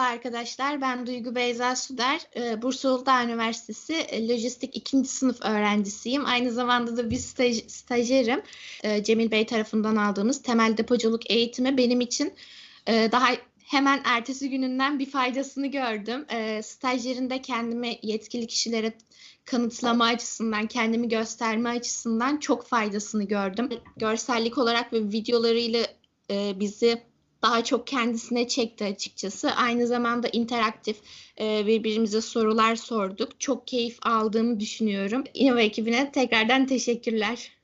arkadaşlar. Ben Duygu Beyza Süder. Ee, Bursa Uludağ Üniversitesi e, Lojistik 2. sınıf öğrencisiyim. Aynı zamanda da bir staj, stajyerim. Ee, Cemil Bey tarafından aldığımız temel depoculuk eğitimi benim için e, daha hemen ertesi gününden bir faydasını gördüm. E, stajyerinde kendimi yetkili kişilere kanıtlama açısından, kendimi gösterme açısından çok faydasını gördüm. Görsellik olarak ve videolarıyla e, bizi daha çok kendisine çekti açıkçası. Aynı zamanda interaktif e, birbirimize sorular sorduk. Çok keyif aldığımı düşünüyorum. İnova ekibine tekrardan teşekkürler.